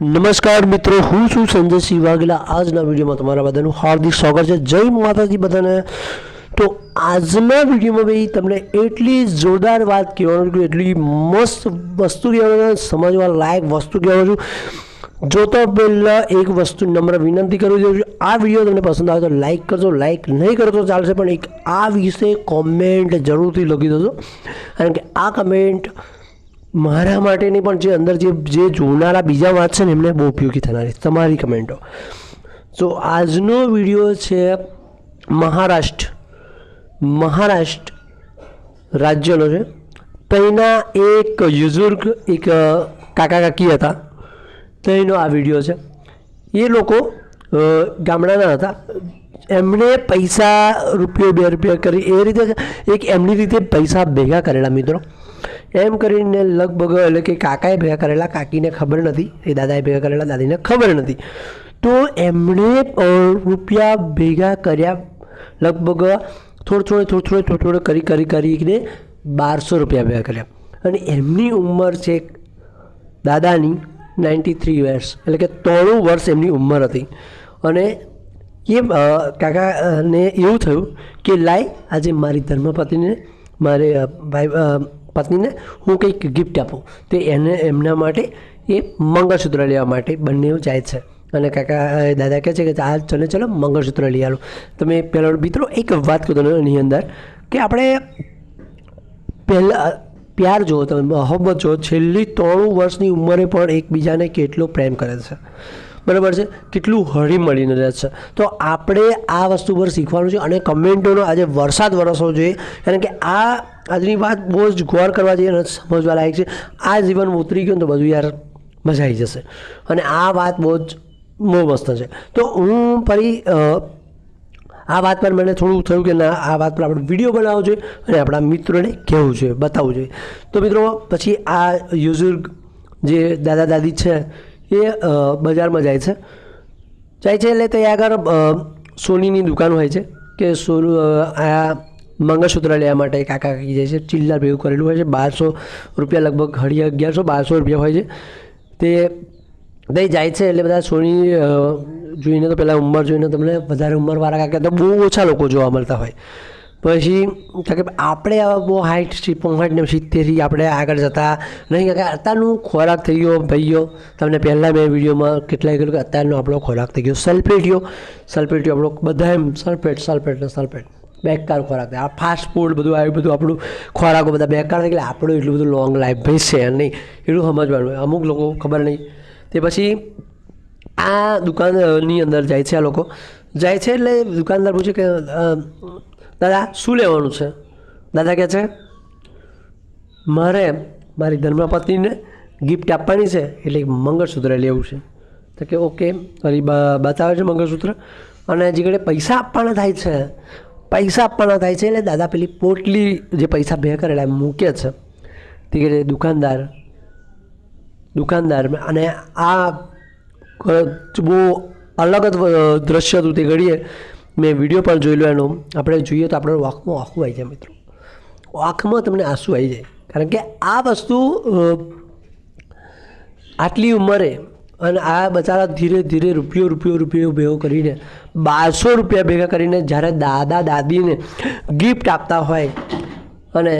નમસ્કાર મિત્રો, હું છું સંજયસિંહ વાઘેલા આજના વિડીયોમાં તમારા બધાનું હાર્દિક સ્વાગત છે. જય માતાજી બધાને. તો આજના વિડીયોમાં ભાઈ તમને એટલી જોરદાર વાત કહેવાનું છું એટલી મસ્ત વસ્તુ કહેવાનું સમજવા લાયક વસ્તુ કહેવાનું છું. જો તો પહેલાં એક વસ્તુ નમ્ર વિનંતી કરવી દઉં છું. આ વીડિયો તમને પસંદ આવે તો લાઈક કરજો. લાઈક નહીં કરો તો ચાલશે, પણ એક આ વિશે કોમેન્ટ જરૂરથી લખી દેજો. કારણ કે આ કમેન્ટ મારા માટેની પણ જે અંદર જે જે જોનારા બીજા વાત છે ને, એમને બહુ ઉપયોગી થનારી તમારી કમેન્ટો. સો આજનો વીડિયો છે મહારાષ્ટ્ર. મહારાષ્ટ્ર રાજ્યનો છે. ત્યાંના એક યુઝુર્ગ, એક કાકા કાકી હતા. ત્યાંનો આ વીડિયો છે. એ લોકો ગામડાના હતા. એમણે પૈસા રૂપિયો, બે રૂપિયા કરી, એ રીતે, એક એમની રીતે પૈસા ભેગા કરેલા મિત્રો. એમ કરીને લગભગ એટલે કે કાકાએ ભેગા કરેલા, કાકીને ખબર નથી, એ દાદાએ ભેગા કરેલા, દાદીને ખબર નથી. તો એમણે રૂપિયા ભેગા કર્યા, લગભગ થોડે થોડે થોડે થોડે થોડે થોડે કરી કરી, કરીને બારસો રૂપિયા ભેગા કર્યા. અને એમની ઉંમર છે દાદાની નાઇન્ટી થ્રી વર્ષ એટલે કે ત્રણું વર્ષ એમની ઉંમર હતી. અને એ કાકાને એવું થયું કે, લાય, આજે મારી ધર્મપતિને મારે ભાઈ પત્નીને હું કંઈક ગિફ્ટ આપું. તો એને એમના માટે એ મંગળસૂત્ર લેવા માટે બંને જાય છે. અને કાકા દાદા કહે છે કે આ ચલો ચલો, મંગળસૂત્ર લઈ આવો તમે પહેલો મિત્રો એક વાત કહું એની અંદર કે આપણે પહેલાં પ્યાર જુઓ તમે મોહબ્બત જુઓ છેલ્લી ત્રણું વર્ષની ઉંમરે પણ એકબીજાને કેટલો પ્રેમ કરે છે. બરાબર છે? કેટલું હળી મળીને રહે છે. તો આપણે આ વસ્તુ પર શીખવાનું છે અને કમેન્ટોનો આજે વરસાદ વરસવો જોઈએ. કારણ કે આ આજની વાત બહુ જ ગૌર કરવા જઈએ અને સમજવા લાયક છે. આ જીવન ઉતરી ગયું તો બધું યાર મજા આવી જશે. અને આ વાત બહુ જ, બહુ મસ્ત છે. તો હું ફરી આ વાત પર મને થોડું થયું કે ના, આ વાત પર આપણે વીડિયો બનાવવો જોઈએ અને આપણા મિત્રોને કહેવું જોઈએ, બતાવવું જોઈએ. તો મિત્રો, પછી આ યુઝુર્ગ જે દાદા દાદી છે એ બજારમાં જાય છે. જાય છે એટલે ત્યાં આગળ સોનીની દુકાન હોય છે કે સોનું આ મંગળસૂત્ર લેવા માટે કાકા કાકી જાય છે. ચિલ્લર ભેગું કરેલું હોય છે. બારસો રૂપિયા લગભગ હળી અગિયારસો, બારસો રૂપિયા હોય છે. તે તે જાય છે એટલે બધા સોની જોઈને તો પહેલાં ઉંમર જોઈને તમને વધારે ઉંમરવાળા કાકા તો બહુ ઓછા લોકો જોવા મળતા હોય. પછી, કારણ કે આપણે આવા બહુ હાઈટ પોંહાટ ને સિત્તેરથી આપણે આગળ જતા નહીં, કારણ કે અત્યારનું ખોરાક થઈ ગયો, ભાઈઓ, તમને પહેલાં મેં વિડીયોમાં કેટલાય કહ્યું કે અત્યારનો આપણો ખોરાક થઈ ગયો. સલ્ફેટિયો સલ્ફેટિયો આપણો બધા એમ સલ્ફેટ સલ્ફેટ ને સલ્ફેટ બેકાર ખોરાક આ ફાસ્ટ ફૂડ બધું આવ્યું બધું આપણું ખોરાકો બધા બેકાર એટલે આપણું એટલું બધું લોંગ લાઈફ ભાઈ છે નહીં. એટલું સમજવાનું. અમુક લોકો ખબર નહીં. તે પછી, આ દુકાનની અંદર જાય છે આ લોકો. જાય છે એટલે દુકાનદાર પૂછે કે દાદા, શું લેવાનું છે? દાદા કહે છે, મારે મારી ધર્મપત્નીને ગિફ્ટ આપવાની છે, એટલે મંગળસૂત્ર લેવું છે. તો કે, ઓકે ફરી બતાવે છે મંગળસૂત્ર. અને જે પૈસા આપવાના થાય છે, પૈસા આપવાના થાય છે, એટલે દાદા પેલી પોટલી જે પૈસા ભેગા કરેલા એમ મૂકે છે. તે દુકાનદાર દુકાનદાર અને આ બહુ અલગ જ દ્રશ્ય હતું તે ઘડીએ. મેં વીડિયો પણ જોયેલો એનો. આપણે જોઈએ તો આપણે વાંખમાં આંખું આવી જાય મિત્રો. આંખમાં તમને આંસુ આવી જાય. કારણ કે આ વસ્તુ આટલી ઉંમરે અને આ બચારા ધીરે ધીરે રૂપિયો રૂપિયો રૂપિયો ભેગો કરીને, બારસો રૂપિયા ભેગા કરીને જ્યારે દાદા, દાદીને ગિફ્ટ આપતા હોય અને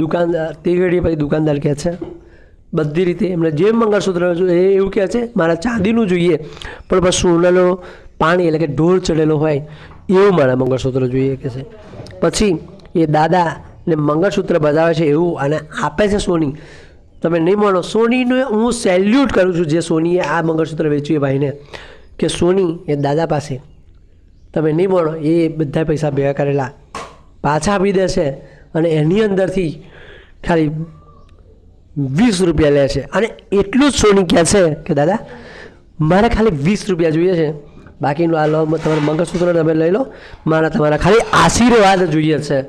દુકાનદાર તે ઘડી પછી દુકાનદાર કહે છે, બધી રીતે એમને જે મંગળસૂત્ર એ એવું કહે છે, મારા ચાંદીનું જોઈએ, પણ બસ સોનાનો પાણી એટલે કે ઢોળ ચડેલો હોય એવું મારા મંગળસૂત્ર જોઈએ કે છે. પછી એ દાદાને મંગળસૂત્ર બતાવે છે એવું અને આપે છે સોની. તમે નહીં માનો, સોનીને હું સેલ્યુટ કરું છું જે સોનીએ આ મંગળસૂત્ર વેચ્યું એ ભાઈને, કે સોની એ દાદા પાસે, તમે નહીં માનો, એ બધા પૈસા ભેગા કરેલા, પાછા આપી દેશે અને એની અંદરથી ખાલી વીસ રૂપિયા લે છે. અને એટલું જ સોની કહે છે કે, દાદા, મારે ખાલી વીસ રૂપિયા જોઈએ છે. બાકીનું આ લો તમારું મંગળસૂત્ર તમે લઈ લો. મારા તમારા ખાલી આશીર્વાદ જોઈએ છે.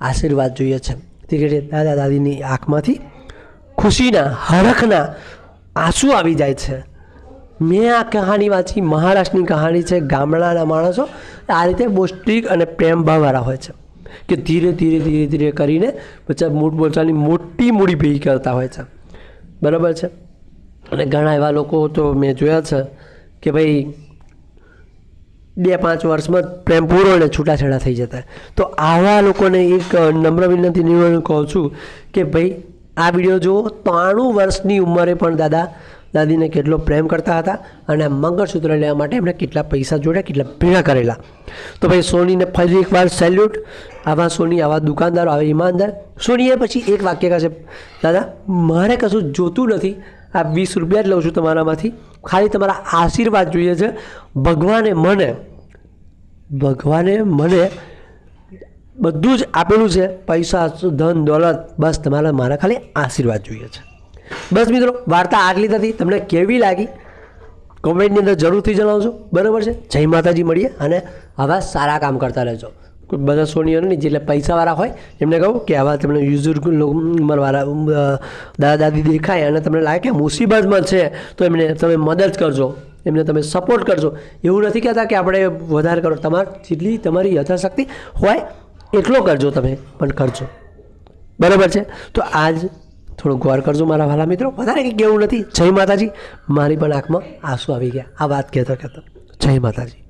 આશીર્વાદ જોઈએ છે. તે દાદા, દાદીની આંખમાંથી ખુશીના, હરખના આંસુ આવી જાય છે. મેં આ કહાણી વાંચી, મહારાષ્ટ્રની કહાણી છે, ગામડાના માણસો આ રીતે બહુ અને પ્રેમભાવવાળા હોય છે. કે ધીરે ધીરે ધીરે ધીરે કરીને પછી મૂળ બોલચાલની મોટી મૂડી ભેગી કરતા હોય છે. બરાબર છે? અને ઘણા એવા લોકો તો મેં જોયા છે કે ભાઈ બે પાંચ વર્ષમાં પ્રેમ પૂરો અને છૂટાછેડા થઈ જતા. તો આવા લોકોને એક નમ્ર વિનંતી નિવેદન કહું છું કે ભાઈ, આ વીડિયો જુઓ, ત્રાણું વર્ષની ઉંમરે પણ દાદા, દાદીને કેટલો પ્રેમ કરતા હતા અને મંગળસૂત્ર લેવા માટે એમણે કેટલા પૈસા જોડ્યા, કેટલા ભેગા કરેલા. તો ભાઈ, સોનીને ફરી એકવાર સેલ્યુટ આવા સોની, આવા દુકાનદારો, આવા ઈમાનદાર. સોનીએ પછી એક વાક્ય કહે છે, દાદા, મારે કશું જોતું નથી. આ વીસ રૂપિયા જ લઉં છું તમારામાંથી. ખાલી તમારા આશીર્વાદ જોઈએ છે. ભગવાને મને ભગવાને મને બધું જ આપેલું છે. પૈસા, ધન, દોલત, બસ તમારા, મારા ખાલી આશીર્વાદ જોઈએ છે. બસ મિત્રો, વાર્તા આટલી નથી તમને કેવી લાગી? કોમેન્ટની અંદર જરૂરથી જણાવજો. બરાબર છે? જય માતાજી, મળીએ અને આવા સારા કામ કરતા રહેજો. બધા સોનીઓને નહીં, જેટલે પૈસાવાળા હોય, એમને કહું કે આવા તમને યુઝર ઉંમરવાળા દાદા દાદી દેખાય અને તમને લાગે કે મુસીબતમાં છે, તો એમને તમે મદદ કરજો. એમને તમે સપોર્ટ કરજો. એવું નથી કહેતા કે આપણે વધારે કરો. તમારે જેટલી તમારી યથાશક્તિ હોય, એટલો કરજો તમે, પણ કરજો. બરાબર છે? તો આજ થોડું ગોર કરજો મારા વાલા મિત્રો. વધારે કંઈ કહેવું નથી. જય માતાજી. મારી પણ આંખમાં આંસુ આવી ગયા. આ વાત કહેતો કહેતો જય માતાજી.